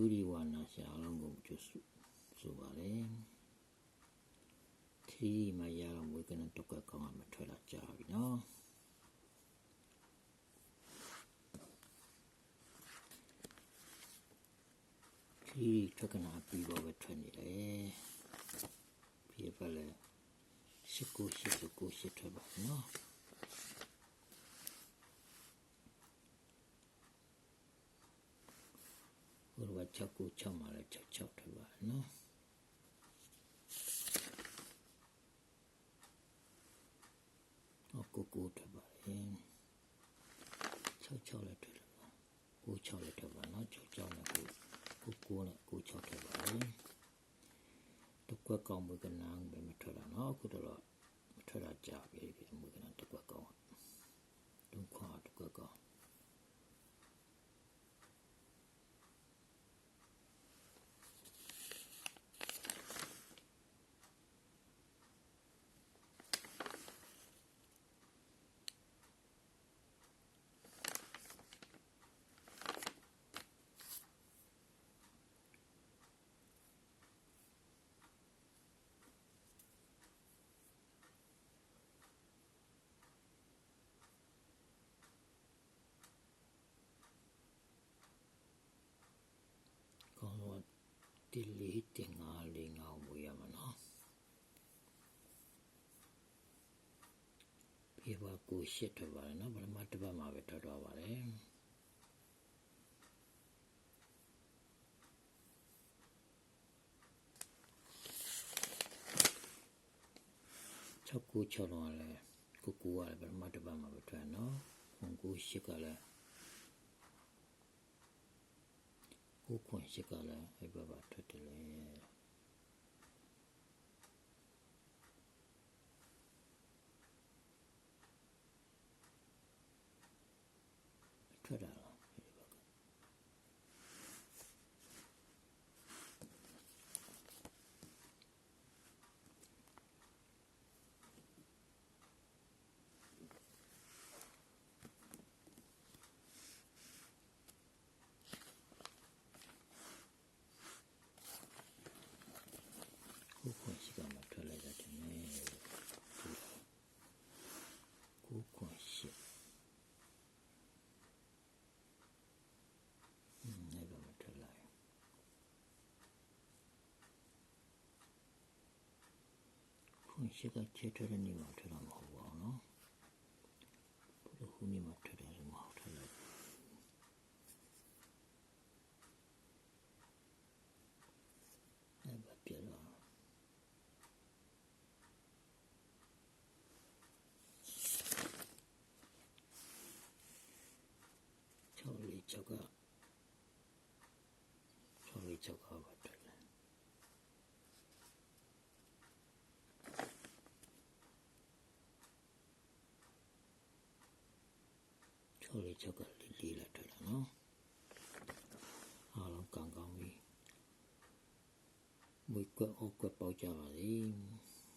တူဒီဝါနာရှာအလုံးကိုကျစုဆိုပါလေထီမရအောင်ဝေကနတော့ကောင်းမှထွက်လာကြပြီနော်ထီထွက်ကနာပြီးတော့ပဲထွက်နေတယ်ပြီးပါလေရှိကိုရှိကိုရှိထွက်ပါနော် ဘုရား6ကို6မှာလည်း6 6ထွက်ပါနော်အကိုကိုထွက်ပါလေ6 6လည်းထွက်ပါကို6လည်းထွက်ပါနော်6 6နဲ့ကိုကိုကိုနဲ့ကို6ထွက်ပါလေတကွက်ကောင်းမွေးကနန်းပဲမထွက်တာနော်အခုတော့မထွက်တာကြာပြီမွေးကနန်းတကွက်ကောင်းဒုက္ခတကွက်ကောင်း ကောင်းတော့ ဒီလေးတင်ငါလေးငါဝေးရမှာနော်ပြေပါကိုရှစ်ထွက်ပါတယ်နော်ပထမတစ်ပတ်မှာပဲထွက်တော့ပါတယ်6ကို6တော့လည်းကိုကိုကလည်းပထမတစ်ပတ်မှာပဲထွက်နော်ကိုရှစ်ကလည်း ကိုခွန်ရှိကလည်းအဲ့ဘက်ပါထွက်တယ်လေထွက်တာလားအဲ့ဒီဘက်ကကိုခွန်ရှိကမှထွက်လိုက်တာတင်နေကိုခွန်ရှိอืมအဲ့ဘက်မှာထွက်လိုက် ခွန်ရှိကချေထွက်တဲ့နေမှာထွက်တာမဟုတ်ပါဘူးနော်ဘယ်လိုခုနေမှာထွက်တယ်လို့မဟုတ်ထွက်လိုက်အဲ့ဘက်ပြ လာ၆လေး၆က၆လေး၆ကပါထွက်တယ်၆လေး၆ကလေးလေးလာထွက်တာနော်အားလုံးကောင်းကောင်းပြီမွေကွက်အောက်ကွက်ပေါက်ကြပါလေ